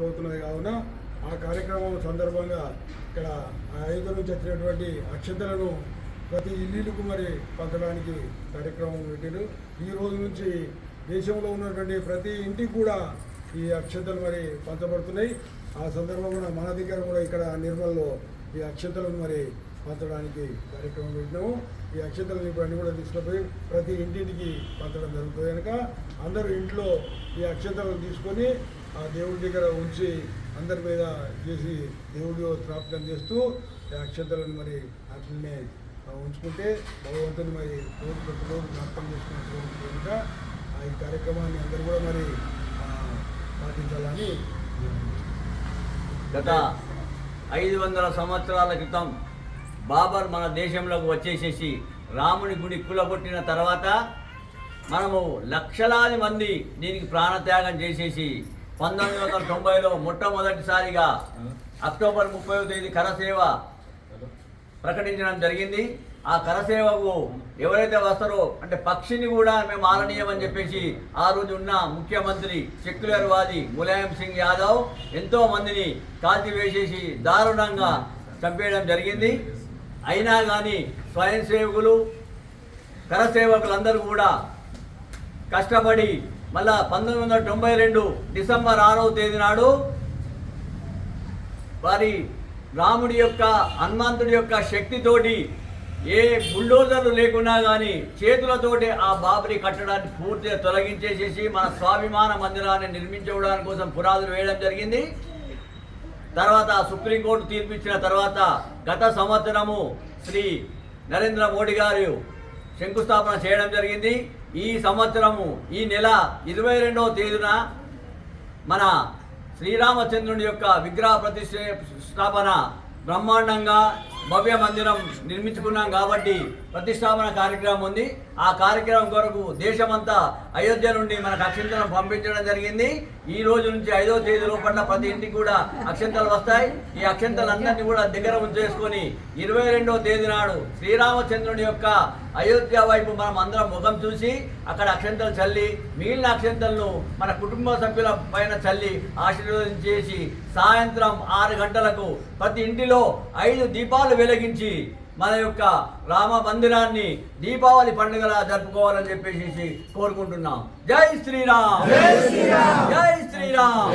అవుతున్నది కావున ఆ కార్యక్రమం సందర్భంగా ఇక్కడ ఐదు నుంచి వచ్చినటువంటి అక్షతలను ప్రతి ఇల్లుకు మరి పంచడానికి కార్యక్రమం పెట్టారు ఈ రోజు నుంచి దేశంలో ఉన్నటువంటి ప్రతి ఇంటికి కూడా ఈ అక్షతలు మరి పంచబడుతున్నాయి. ఆ సందర్భంగా మన దగ్గర కూడా ఇక్కడ నిర్మల్లో ఈ అక్షతలను మరి పంచడానికి కార్యక్రమం పెట్టినాము. ఈ అక్షతలను ఇప్పుడు అన్ని కూడా తీసుకుపోయి ప్రతి ఇంటింటికి పంచడం జరుగుతుంది కనుక అందరూ ఇంట్లో ఈ అక్షతలను తీసుకొని ఆ దేవుడి దగ్గర ఉంచి అందరి మీద చేసి దేవుడి ప్రాప్తం చేస్తూ ఈ అక్షతలను మరి అట్లనే ఉంచుకుంటే భగవంతుని మరి రోజు ప్రతిరోజు జ్ఞాపకం చేసుకున్నటువంటి కనుక ఆ ఈ కార్యక్రమాన్ని అందరూ కూడా మరి పాటించాలని గత ఐదు వందల సంవత్సరాల క్రితం బాబర్ మన దేశంలోకి వచ్చేసేసి రాముని గుడి కులగొట్టిన తర్వాత మనము లక్షలాది మంది దీనికి ప్రాణత్యాగం చేసేసి పంతొమ్మిది వందల తొంభైలో మొట్టమొదటిసారిగా అక్టోబర్ ముప్పై తేదీ కరసేవ ప్రకటించడం జరిగింది. ఆ కరసేవకు ఎవరైతే వస్తారో అంటే పక్షిని కూడా మేము ఆలనీయమని చెప్పేసి ఆ రోజు ఉన్న ముఖ్యమంత్రి సెక్యులర్ వాది ములాయం సింగ్ యాదవ్ ఎంతో మందిని కాల్చివేసేసి దారుణంగా చంపేయడం జరిగింది. అయినా కానీ స్వయం సేవకులు కరసేవకులందరూ కూడా కష్టపడి మళ్ళా పంతొమ్మిది వందల తొంభై రెండు డిసెంబర్ ఆరవ తేదీ నాడు వారి రాముడి యొక్క హనుమంతుడి యొక్క శక్తితోటి ఏ బుల్డోజర్లు లేకున్నా కానీ చేతులతోటి ఆ బాబరి కట్టడాన్ని పూర్తిగా తొలగించేసేసి మన స్వాభిమాన మందిరాన్ని నిర్మించుకోవడానికి కోసం పునాదులు వేయడం జరిగింది. తర్వాత సుప్రీంకోర్టు తీర్పిచ్చిన తర్వాత గత సంవత్సరము శ్రీ నరేంద్ర మోడీ గారు శంకుస్థాపన చేయడం జరిగింది. ఈ సంవత్సరము ఈ నెల ఇరవై రెండవ తేదీన మన శ్రీరామచంద్రుని యొక్క విగ్రహ ప్రతిష్టాపన బ్రహ్మాండంగా భవ్య మందిరం నిర్మించుకున్నాం కాబట్టి ప్రతిష్టాపన కార్యక్రమం ఉంది. ఆ కార్యక్రమం కొరకు దేశమంతా అయోధ్య నుండి మనకు అక్షంతలను పంపించడం జరిగింది. ఈ రోజు నుంచి ఐదో తేదీ లోపల ప్రతి ఇంటికి కూడా అక్షంతలు వస్తాయి. ఈ అక్షంతలందరినీ కూడా దగ్గర ఉంచేసుకొని ఇరవై రెండవ తేదీ నాడు శ్రీరామచంద్రుని యొక్క అయోధ్య వైపు మనం అందరం ముఖం చూసి అక్కడ అక్షంతలు చల్లి మిగిలిన అక్షంతలను మన కుటుంబ సభ్యుల పైన చల్లి ఆశీర్వదించేసి సాయంత్రం ఆరు గంటలకు ప్రతి ఇంటిలో ఐదు దీపాలు వెలిగించి మన యొక్క రామ మందిరాన్ని దీపావళి పండుగలా జరుపుకోవాలని చెప్పేసి కోరుకుంటున్నాం. జై శ్రీరామ్. జై శ్రీరామ్.